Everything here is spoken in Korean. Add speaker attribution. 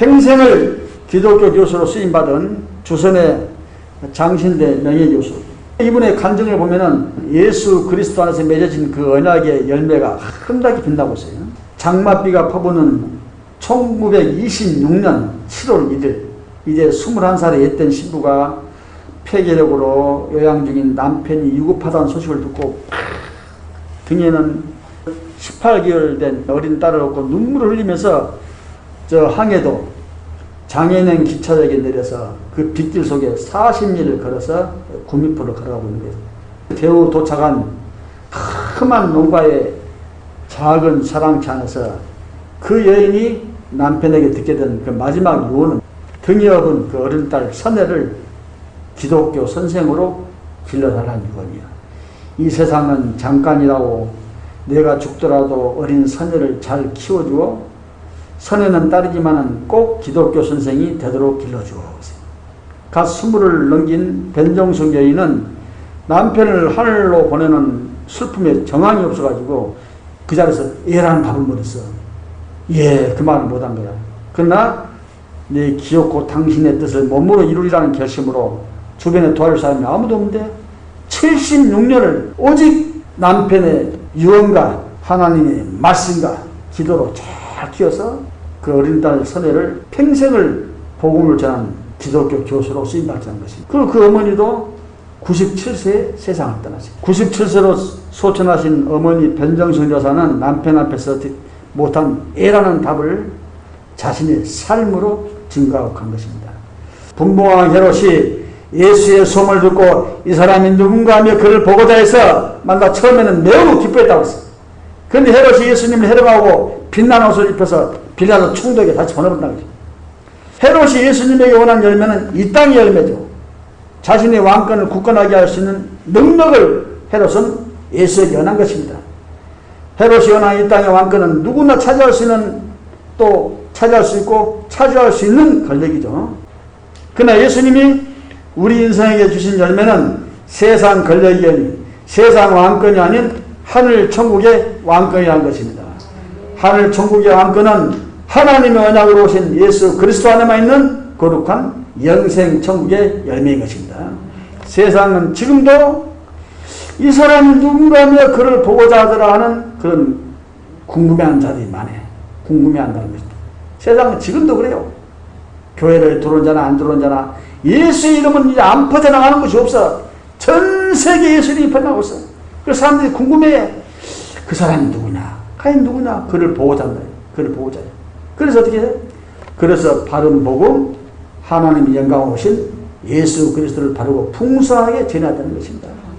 Speaker 1: 평생을 기독교 교수로 쓰임받은 주선의 장신대 명예교수. 이분의 간증을 보면은 예수 그리스도 안에서 맺어진 그 언약의 열매가 흔하게 빛나고 있어요. 장맛비가 퍼부는 1926년 7월 1일, 이제 21살의 옛된 신부가 폐결핵으로 요양 중인 남편이 유급하다는 소식을 듣고 등에는 18개월 된 어린 딸을 얻고 눈물을 흘리면서 저 항해도 장애인 기차역에 내려서 그 빗길 속에 40리를 걸어서 구미포를 걸어가고 있는 거예요. 대우 도착한 큼한 농가의 작은 사랑차 안에서 그 여인이 남편에게 듣게 된 그 마지막 유언은 등에 업은 그 어린 딸 선혜를 기독교 선생으로 길러달라는 유언이야. 이 세상은 잠깐이라고 내가 죽더라도 어린 선혜를 잘 키워주어 선혜는 딸이지만은 꼭 기독교 선생이 되도록 길러주어. 갓 스물을 넘긴 변정숙 여인은 남편을 하늘로 보내는 슬픔에 정황이 없어가지고 그 자리에서 예라는 답을 못했어. 예, 그 말을 못한 거야. 그러나 내 기억고 당신의 뜻을 몸으로 이루리라는 결심으로 주변에 도와줄 사람이 아무도 없는데 76년을 오직 남편의 유언과 하나님의 말씀과 기도로 잘 키워서 그 어린 딸 선혜를 평생을 복음을 전한 기독교 교수로 쓰임받자는 것입니다. 그리고 그 어머니도 97세에 세상을 떠나셨어요. 97세로 소천하신 어머니 변정선 여사는 남편 앞에서 못한 애라는 답을 자신의 삶으로 간 것입니다. 분봉왕 헤롯이 예수의 소문을 듣고 이 사람이 누군가 하며 그를 보고자 해서 만나 처음에는 매우 기뻐했다고 했어요. 그런데 헤롯이 예수님을 해령하고 빛나는 옷을 입혀서 빌라도 충독에 다시 보내본다는 거죠. 헤롯이 예수님에게 원한 열매는 이 땅의 열매죠. 자신의 왕권을 굳건하게 할 수 있는 능력을 헤롯은 예수에게 연한 것입니다. 헤롯이 연한 이 땅의 왕권은 누구나 차지할 수 있는 또 차지할 수 있고 차지할 수 있는 권력이죠. 그러나 예수님이 우리 인생에게 주신 열매는 세상 권력이 아닌 세상 왕권이 아닌 하늘 천국의 왕권이라는 것입니다. 하늘 천국의 왕권은 하나님의 언약으로 오신 예수 그리스도 안에만 있는 거룩한 영생 천국의 열매인 것입니다. 세상은 지금도 이 사람이 누군가 하며 그를 보고자 하더라 하는 그런 궁금해하는 자들이 많아요. 궁금해한다는 것입니다. 세상은 지금도 그래요. 교회를 들어온 자나 안 들어온 자나 예수의 이름은 이제 안 퍼져나가는 것이 없어. 전 세계 예수 이름이 퍼져나가고 있어. 그래서 사람들이 궁금해. 그 사람이 누구냐? 과연 누구냐? 그를 보고자 한다. 그를 보고자 해. 그래서 어떻게 해? 그래서 바른 복음, 하나님의 영광 오신 예수 그리스도를 바르고 풍성하게 전해야 되는 것입니다.